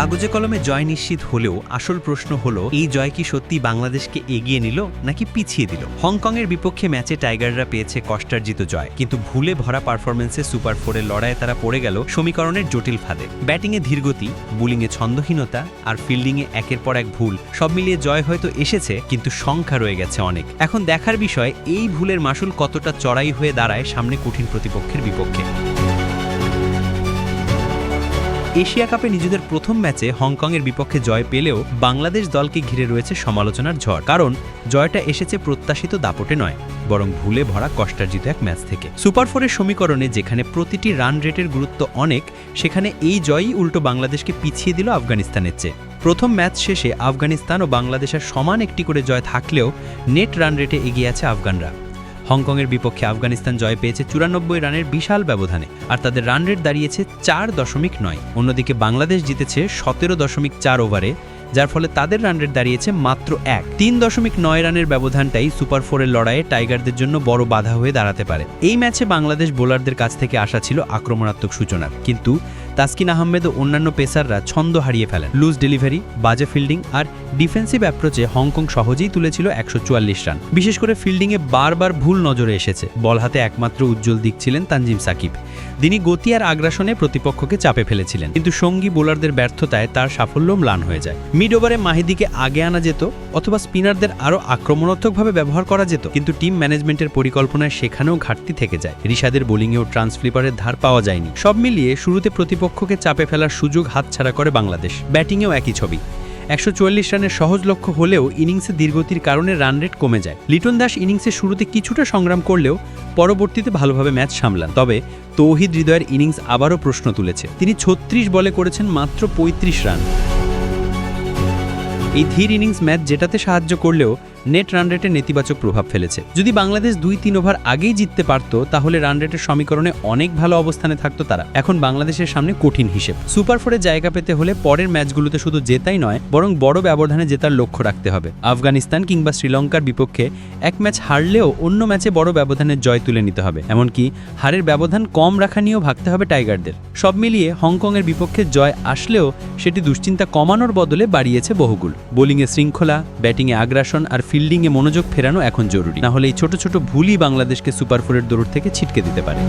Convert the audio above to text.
কাগজে কলমে জয় নিশ্চিত হলেও আসল প্রশ্ন হলো, এই জয় কি সত্যি বাংলাদেশকে এগিয়ে নিল নাকি পিছিয়ে দিল? হংকংয়ের বিপক্ষে ম্যাচে টাইগাররা পেয়েছে কষ্টার্জিত জয়, কিন্তু ভুলে ভরা পারফরমেন্সে সুপার ফোরের লড়াইয়ে তারা পড়ে গেল সমীকরণের জটিল ফাঁদে। ব্যাটিংয়ে ধীরগতি বুলিংয়ে ছন্দহীনতা আর ফিল্ডিংয়ে একের পর এক ভুল, সব মিলিয়ে জয় হয়তো এসেছে, কিন্তু সংখ্যা রয়ে গেছে অনেক। এখন দেখার বিষয়, এই ভুলের মাসুল কতটা চড়াই হয়ে দাঁড়ায় সামনে কঠিন প্রতিপক্ষের বিপক্ষে। এশিয়া কাপে নিজেদের প্রথম ম্যাচে হংকংয়ের বিপক্ষে জয় পেলেও বাংলাদেশ দলকে ঘিরে রয়েছে সমালোচনার ঝড়। কারণ, জয়টা এসেছে প্রত্যাশিত দাপটে নয়, বরং ভুলে ভরা কষ্টার্জিত এক ম্যাচ থেকে। সুপার ফোরের সমীকরণে যেখানে প্রতিটি রান রেটের গুরুত্ব অনেক, সেখানে এই জয়ই উল্টো বাংলাদেশকে পিছিয়ে দিল আফগানিস্তানের চেয়ে। প্রথম ম্যাচ শেষে আফগানিস্তান ও বাংলাদেশের সমান একটি করে জয় থাকলেও নেট রান রেটে এগিয়ে আছে আফগানরা। হংকংয়ের বিপক্ষে আফগানিস্তান জয় পেয়েছে চুরানব্বই রানের বিশাল ব্যবধানে, আর তাদের রান রেট দাঁড়িয়েছে চার দশমিক নয়। অন্যদিকে বাংলাদেশ জিতেছে সতেরো দশমিক চার ওভারে যার ফলে তাদের রান রেট দাঁড়িয়েছে মাত্র এক। তিন দশমিক নয় রানের ব্যবধানটাই সুপার ফোরের লড়াইয়ে টাইগারদের জন্য বড় বাধা হয়ে দাঁড়াতে পারে। এই ম্যাচে বাংলাদেশ বোলারদের কাছ থেকে আসা ছিল আক্রমণাত্মক সূচনার কিন্তু তাসকিন আহমেদ ও অন্যান্য পেসাররা ছন্দ হারিয়ে ফেলেন। লুজ ডেলিভারি, বাজে ফিল্ডিং আর ডিফেন্সিভ অ্যাপ্রোচে হংকং সহজেই তুলেছিল একশো রান। বিশেষ করে ফিল্ডিংয়ে বারবার ভুল নজরে এসেছে। বল হাতে একমাত্র উজ্জ্বল দিক ছিলেন তানজিম সাকিব। তিনি গতি আর আগ্রাসনে প্রতিপক্ষকে চাপে ফেলেছিলেন। কিন্তু সঙ্গী বোলারদের ব্যর্থতায় তার সাফল্য ম্লান হয়ে যায়। মিড ওভারে মাহিদিকে আগে আনা যেত অথবা স্পিনারদের আরও আক্রমণাত্মকভাবে ব্যবহার করা যেত। কিন্তু টিম ম্যানেজমেন্টের পরিকল্পনায় সেখানেও ঘাটতি থেকে যায়। রিশাদের বোলিংয়েও ট্রান্সফ্লিপারের ধার পাওয়া যায়নি। সব মিলিয়ে শুরুতে প্রতিপক্ষকে চাপে ফেলার সুযোগ হাতছাড়া করে বাংলাদেশ। ব্যাটিংয়েও একই ছবি। একশো রানের সহজ লক্ষ্য হলেও ইনিংসে দীর্ঘতির কারণে রান রেট কমে যায়। লিটন দাস ইনিংসের শুরুতে কিছুটা সংগ্রাম করলেও পরবর্তীতে ভালোভাবে ম্যাচ সামলান। তবে তৌহিদ হৃদয়ের ইনিংস আবারও প্রশ্ন তুলেছে। তিনি ছত্রিশ বলে করেছেন মাত্র ৩৫ রান। এই ধীর ইনিংস ম্যাচ জেতাতে সাহায্য করলেও নেট রান রেটে নেতিবাচক প্রভাব ফেলেছে। যদি বাংলাদেশ দুই তিন ওভার আগেই জিততে পারত, তাহলে রান রেটের সমীকরণে অনেক ভালো অবস্থানে থাকতো তারা। এখন বাংলাদেশের সামনে কঠিন হিসেব। সুপার ফোরে জায়গা পেতে হলে পরের ম্যাচগুলোতে শুধু জেতাই নয়, বরং বড় ব্যবধানে জেতার লক্ষ্য রাখতে হবে। আফগানিস্তান কিংবা শ্রীলঙ্কার বিপক্ষে এক ম্যাচ হারলেও অন্য ম্যাচে বড় ব্যবধানের জয় তুলে নিতে হবে। এমনকি হারের ব্যবধান কম রাখা নিয়েও ভাবতে হবে টাইগারদের। সব মিলিয়ে হংকংয়ের বিপক্ষে জয় আসলেও সেটি দুশ্চিন্তা কমানোর বদলে বাড়িয়েছে বহুগুল বোলিংয়ে শৃঙ্খলা ব্যাটিংয়ে আগ্রাসন আর ফিল্ডিংয়ে মনোযোগ ফেরানো এখন জরুরি। না হলে এই ছোট ছোট ভুলই বাংলাদেশকে সুপার ফোরের দৌড় থেকে ছিটকে দিতে পারে।